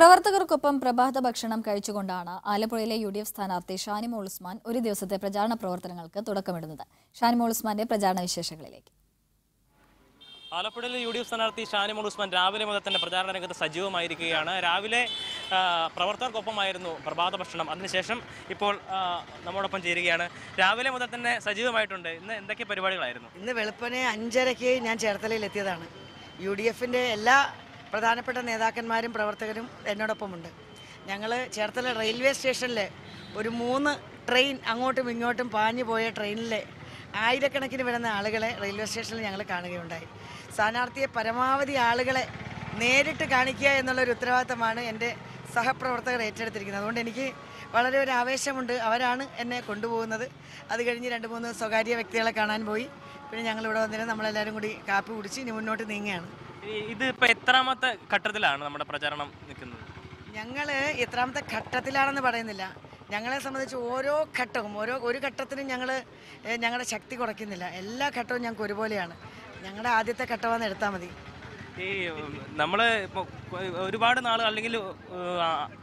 പ്രവർത്തകർക്കൊപ്പം പ്രഭാത ഭക്ഷണം കഴിച്ചുകൊണ്ടാണ് ആലപ്പുഴയിലെ യു ഡി എഫ് സ്ഥാനാർത്ഥി ഷാനിമോൾ ഉസ്മാൻ ഒരു ദിവസത്തെ പ്രചാരണ പ്രവർത്തനങ്ങൾക്ക് തുടക്കമിടുന്നത്. ഷാനിമോൾ ഉസ്മാന്റെ പ്രചാരണ വിശേഷങ്ങളിലേക്ക്. ആലപ്പുഴയിലെ യു ഡി എഫ് സ്ഥാനാർത്ഥി ഷാനിമോൾ ഉസ്മാൻ രാവിലെ മുതൽ തന്നെ പ്രചാരണ രംഗത്ത് സജീവമായിരിക്കുകയാണ്. രാവിലെ പ്രവർത്തകർക്കൊപ്പമായിരുന്നു പ്രഭാത ഭക്ഷണം. അതിനുശേഷം ഇപ്പോൾ നമ്മോടൊപ്പം ചേരുകയാണ്. രാവിലെ മുതൽ തന്നെ സജീവമായിട്ടുണ്ട്. ഇന്ന് എന്തൊക്കെ പരിപാടികളായിരുന്നു? ഇന്ന് വെളുപ്പനെ അഞ്ചരയ്ക്ക് ഞാൻ ചേർത്തലയിൽ എത്തിയതാണ് യു ഡി എഫിന്റെ എല്ലാ പ്രധാനപ്പെട്ട നേതാക്കന്മാരും പ്രവർത്തകരും എന്നോടൊപ്പമുണ്ട്. ഞങ്ങൾ ചേർത്തല റെയിൽവേ സ്റ്റേഷനിൽ ഒരു മൂന്ന് ട്രെയിൻ അങ്ങോട്ടും ഇങ്ങോട്ടും പാഞ്ഞു പോയ ട്രെയിനിലെ ആയിരക്കണക്കിന് വരുന്ന ആളുകളെ റെയിൽവേ സ്റ്റേഷനിൽ ഞങ്ങൾ കാണുകയുണ്ടായി. സ്ഥാനാർത്ഥിയെ പരമാവധി ആളുകളെ നേരിട്ട് കാണിക്കുക എന്നുള്ളൊരു ഉത്തരവാദിത്തമാണ് എന്റെ സഹപ്രവർത്തകർ ഏറ്റെടുത്തിരിക്കുന്നത്. അതുകൊണ്ട് എനിക്ക് വളരെ ഒരു ആവേശമുണ്ട്. അവരാണ് എന്നെ കൊണ്ടുപോകുന്നത്. അത് കഴിഞ്ഞ് രണ്ട് മൂന്ന് സ്വകാര്യ വ്യക്തികളെ കാണാൻ പോയി. പിന്നെ ഞങ്ങളിവിടെ വന്നിട്ട് നമ്മളെല്ലാവരും കൂടി കാപ്പി കുടിച്ച് ഇനി മുന്നോട്ട് നീങ്ങുകയാണ്. ഇത് ഇപ്പൊ എത്രാമത്തെ ഘട്ടത്തിലാണ് നമ്മുടെ പ്രചാരണം നിൽക്കുന്നത്? ഞങ്ങൾ എത്രാമത്തെ ഘട്ടത്തിലാണെന്ന് പറയുന്നില്ല. ഞങ്ങളെ സംബന്ധിച്ച് ഓരോ ഘട്ടവും ഓരോ ഒരു ഘട്ടത്തിനും ഞങ്ങൾ ഞങ്ങളുടെ ശക്തി കുറയ്ക്കുന്നില്ല. എല്ലാ ഘട്ടവും ഞങ്ങൾക്ക് ഒരുപോലെയാണ്. ഞങ്ങളുടെ ആദ്യത്തെ ഘട്ടമാണെന്ന് എടുത്താൽ മതി. ഈ നമ്മൾ ഇപ്പോൾ ഒരുപാട് നാൾ അല്ലെങ്കിൽ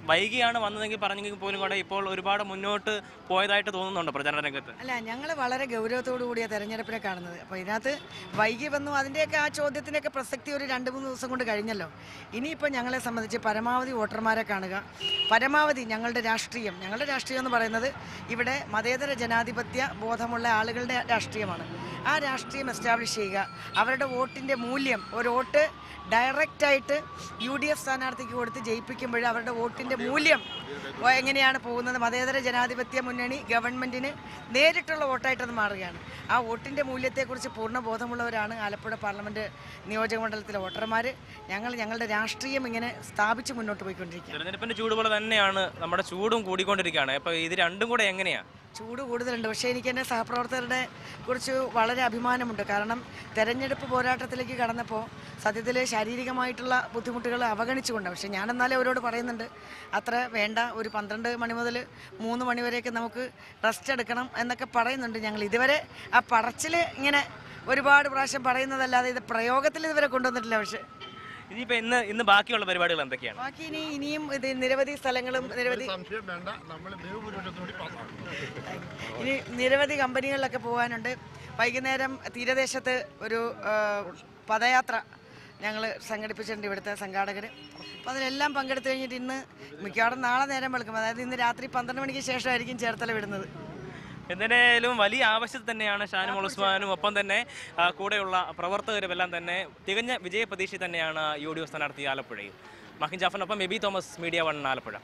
വൈകിയാണ് വന്നതെങ്കിൽ പറഞ്ഞെങ്കിൽ പോലും കൂടെ ഇപ്പോൾ ഒരുപാട് മുന്നോട്ട് പോയതായിട്ട് തോന്നുന്നുണ്ട് പ്രചാരണ രംഗത്ത്? അല്ല ഞങ്ങൾ വളരെ ഗൗരവത്തോടു കൂടിയാണ് തെരഞ്ഞെടുപ്പിനെ കാണുന്നത്. അപ്പോൾ ഇതിനകത്ത് വൈകി വന്നു അതിന്റെയൊക്കെ ആ ചോദ്യത്തിനൊക്കെ പ്രസക്തി ഒരു രണ്ട് മൂന്ന് ദിവസം കൊണ്ട് കഴിഞ്ഞല്ലോ. ഇനിയിപ്പോൾ ഞങ്ങളെ സംബന്ധിച്ച് പരമാവധി വോട്ടർമാരെ കാണുക. പരമാവധി ഞങ്ങളുടെ രാഷ്ട്രീയം ഞങ്ങളുടെ രാഷ്ട്രീയം എന്ന് പറയുന്നത് ഇവിടെ മതേതര ജനാധിപത്യ ബോധമുള്ള ആളുകളുടെ രാഷ്ട്രീയമാണ്. ആ രാഷ്ട്രീയം എസ്റ്റാബ്ലിഷ് ചെയ്യുക. അവരുടെ വോട്ടിന്റെ മൂല്യം ഒരു വോട്ട് ഡയറക്റ്റായിട്ട് യു ഡി എഫ് സ്ഥാനാർത്ഥിക്ക് കൊടുത്ത് ജയിപ്പിക്കുമ്പോൾ അവരുടെ വോട്ടിന്റെ മൂല്യം എങ്ങനെയാണ് പോകുന്നത് മതേതര ജനാധിപത്യ മുന്നണി ഗവൺമെന്റിന് നേരിട്ടുള്ള വോട്ടായിട്ടത് മാറുകയാണ്. ആ വോട്ടിന്റെ മൂല്യത്തെക്കുറിച്ച് പൂർണ ബോധമുള്ളവരാണ് ആലപ്പുഴ പാർലമെന്റ് നിയോജക മണ്ഡലത്തിലെ വോട്ടർമാർ ഞങ്ങൾ ഞങ്ങളുടെ രാഷ്ട്രീയം ഇങ്ങനെ സ്ഥാപിച്ച് മുന്നോട്ട് പോയിക്കൊണ്ടിരിക്കുകയാണ്. ചൂടുപോലെ തന്നെയാണ് നമ്മുടെ ചൂടും കൂടിക്കൊണ്ടിരിക്കുകയാണ്. അപ്പോൾ ഇത് രണ്ടും കൂടെ എങ്ങനെയാണ് ചൂട് കൂടുതലുണ്ട്. പക്ഷേ എനിക്ക് എന്റെ സഹപ്രവർത്തകരുടെ കുറിച്ച് വളരെ അഭിമാനമുണ്ട്. കാരണം തെരഞ്ഞെടുപ്പ് പോരാട്ടത്തിലേക്ക് കടന്നപ്പോൾ സത്യത്തിൽ ശാരീരികമായിട്ടുള്ള ബുദ്ധിമുട്ടുകൾ അവഗണിച്ചുകൊണ്ട്. പക്ഷേ ഞാൻ അവരോട് പറയുന്നുണ്ട്. അത്ര വേണ്ട ഒരു പന്ത്രണ്ട് മണി മുതൽ മൂന്ന് മണി വരെയൊക്കെ നമുക്ക് റെസ്റ്റ് എടുക്കണം എന്നൊക്കെ പറയുന്നുണ്ട് ഞങ്ങൾ ഇതുവരെ ആ പറച്ചിൽ ഇങ്ങനെ ഒരുപാട് പ്രാവശ്യം പറയുന്നതല്ലാതെ ഇത് പ്രയോഗത്തിൽ ഇതുവരെ കൊണ്ടുവന്നിട്ടില്ല. പക്ഷേ ഇനിയിപ്പോൾ ഇന്ന് ഇന്ന് ബാക്കിയുള്ള പരിപാടികൾ എന്തൊക്കെയാണ്? ബാക്കി ഇനി ഇനിയും ഇത് നിരവധി സ്ഥലങ്ങളും നിരവധി സംശയം വേണ്ട. നമ്മൾ ഇനി നിരവധി കമ്പനികളിലൊക്കെ പോകാനുണ്ട്. വൈകുന്നേരം തീരദേശത്ത് ഒരു പദയാത്ര ഞങ്ങൾ സംഘടിപ്പിച്ചിട്ടുണ്ട് ഇവിടുത്തെ സംഘാടകർ അപ്പോൾ അതിലെല്ലാം പങ്കെടുത്തു കഴിഞ്ഞിട്ട് ഇന്ന് മിക്കവാറും നാളെ നേരം വെളുക്കും. അതായത് ഇന്ന് രാത്രി പന്ത്രണ്ട് മണിക്ക് ശേഷമായിരിക്കും ചേർത്തല വിടുന്നത്. എന്തായാലും വലിയ ആവശ്യത്തിൽ തന്നെയാണ് ഷാനിമോൾ ഉസ്മാനും ഒപ്പം തന്നെ കൂടെയുള്ള പ്രവർത്തകരുമെല്ലാം തന്നെ തികഞ്ഞ വിജയപ്രതീക്ഷ തന്നെയാണ് യു ഡി എഫ് സ്ഥാനാർത്ഥി ആലപ്പുഴയിൽ. Mahin ജാഫറിനൊപ്പം Eby Thomas media one Alappuzha.